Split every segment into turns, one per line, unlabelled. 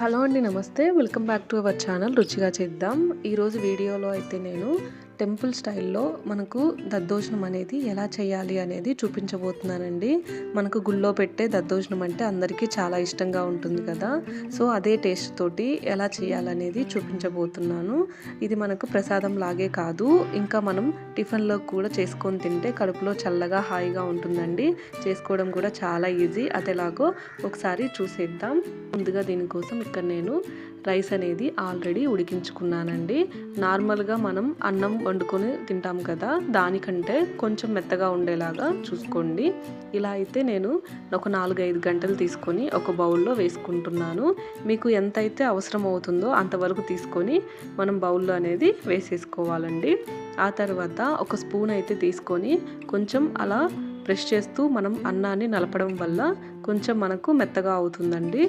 Hello అండి నమస్తే. Welcome back to our channel రుచిగా చేద్దాం. ఈరోజు వీడియోలో అయితే నేను టెంపుల్ స్టైల్లో మనకు దద్దోజనం అనేది ఎలా చేయాలి అనేది చూపించబోతున్నానండి. మనకు గుళ్ళో పెట్టే దద్దోజనం అంటే అందరికీ చాలా ఇష్టంగా ఉంటుంది కదా. సో అదే టేస్ట్ తోటి ఎలా చేయాలనేది చూపించబోతున్నాను. ఇది మనకు ప్రసాదం లాగే కాదు. ఇంకా మనం టిఫిన్లో కూడా చేసుకొని తింటే కడుపులో చల్లగా హాయిగా ఉంటుందండి. చేసుకోవడం కూడా చాలా ఈజీ. అదేలాగో ఒకసారి చూసేద్దాం. ముందుగా దీనికోసం ఇక్కడ నేను రైస్ అనేది ఆల్రెడీ ఉడికించుకున్నానండి. నార్మల్గా మనం అన్నం వండుకొని తింటాం కదా దానికంటే కొంచెం మెత్తగా ఉండేలాగా చూసుకోండి. ఇలా అయితే నేను ఒక నాలుగైదు గంటలు తీసుకొని ఒక బౌల్లో వేసుకుంటున్నాను. మీకు ఎంత అయితే అవసరం అవుతుందో అంతవరకు తీసుకొని మనం బౌల్లో అనేది వేసేసుకోవాలండి. ఆ తర్వాత ఒక స్పూన్ అయితే తీసుకొని కొంచెం అలా ప్రెస్ చేస్తూ మనం అన్నాన్ని నలపడం వల్ల కొంచెం మనకు మెత్తగా అవుతుందండి.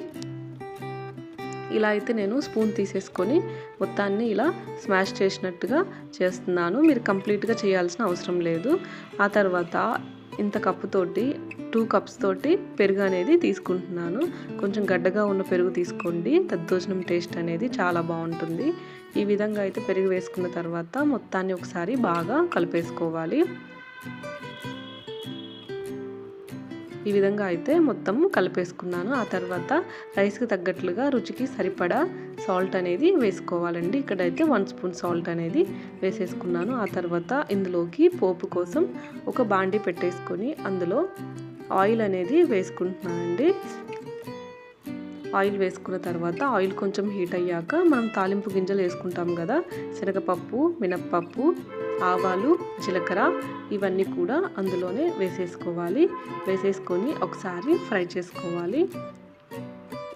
ఇలా అయితే నేను స్పూన్ తీసేసుకొని మొత్తాన్ని ఇలా స్మాష్ చేసినట్టుగా చేస్తున్నాను. మీరు కంప్లీట్గా చేయాల్సిన అవసరం లేదు. ఆ తర్వాత ఇంత కప్పుతోటి టూ కప్స్ తోటి పెరుగు అనేది తీసుకుంటున్నాను. కొంచెం గడ్డగా ఉన్న పెరుగు తీసుకోండి. దద్దోజనం టేస్ట్ అనేది చాలా బాగుంటుంది. ఈ విధంగా అయితే పెరుగు వేసుకున్న తర్వాత మొత్తాన్ని ఒకసారి బాగా కలిపేసుకోవాలి. ఈ విధంగా అయితే మొత్తం కలిపేసుకున్నాను. ఆ తర్వాత రైస్కి తగ్గట్లుగా రుచికి సరిపడా సాల్ట్ అనేది వేసుకోవాలండి. ఇక్కడైతే వన్ స్పూన్ సాల్ట్ అనేది వేసేసుకున్నాను. ఆ తర్వాత ఇందులోకి పోపు కోసం ఒక బాండి పెట్టేసుకొని అందులో ఆయిల్ అనేది వేసుకుంటున్నానండి. ఆయిల్ వేసుకున్న తర్వాత ఆయిల్ కొంచెం హీట్ అయ్యాక మనం తాలింపు గింజలు వేసుకుంటాం కదా శనగపప్పు మినప్పప్పు ఆవాలు జీలకర్ర ఇవన్నీ కూడా అందులోనే వేసేసుకోవాలి. వేసేసుకొని ఒకసారి ఫ్రై చేసుకోవాలి.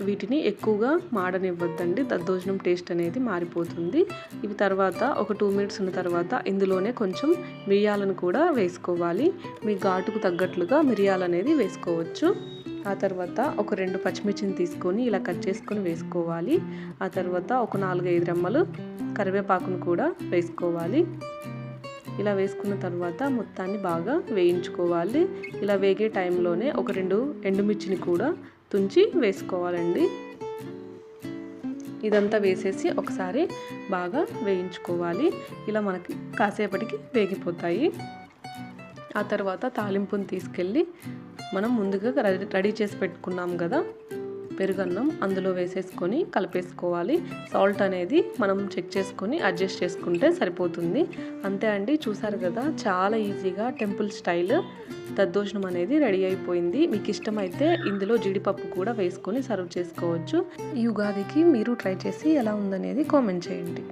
వీటిని ఎక్కువగా మాడనివ్వద్దండి. దద్దోజనం టేస్ట్ అనేది మారిపోతుంది. ఇవి తర్వాత ఒక టూ మినిట్స్ ఉన్న తర్వాత ఇందులోనే కొంచెం మిరియాలను కూడా వేసుకోవాలి. మీ ఘాటుకు తగ్గట్లుగా మిరియాలు అనేది వేసుకోవచ్చు. ఆ తర్వాత ఒక రెండు పచ్చిమిర్చిని తీసుకొని ఇలా కట్ చేసుకొని వేసుకోవాలి. ఆ తర్వాత ఒక నాలుగైదు రెమ్మలు కరివేపాకును కూడా వేసుకోవాలి. ఇలా వేసుకున్న తర్వాత మొత్తాన్ని బాగా వేయించుకోవాలి. ఇలా వేగే టైంలోనే ఒక రెండు ఎండుమిర్చిని కూడా తుంచి వేసుకోవాలండి. ఇదంతా వేసేసి ఒకసారి బాగా వేయించుకోవాలి. ఇలా మనకి కాసేపటికి వేగిపోతాయి. ఆ తర్వాత తాలింపుని తీసుకెళ్ళి మనం ముందుగా రెడీ చేసి పెట్టుకున్నాం కదా. పెరుగన్నం అందులో వేసేసుకొని కలిపేసుకోవాలి. సాల్ట్ అనేది మనం చెక్ చేసుకొని అడ్జస్ట్ చేసుకుంటే సరిపోతుంది. అంతే అండి చూసారు కదా చాలా ఈజీగా టెంపుల్ స్టైల్ దద్దోజనం అనేది రెడీ అయిపోయింది. మీకు ఇష్టమైతే ఇందులో జీడిపప్పు కూడా వేసుకొని సర్వ్ చేసుకోవచ్చు. ఈ ఉగాదికి మీరు ట్రై చేసి ఎలా ఉందనేది కామెంట్ చేయండి.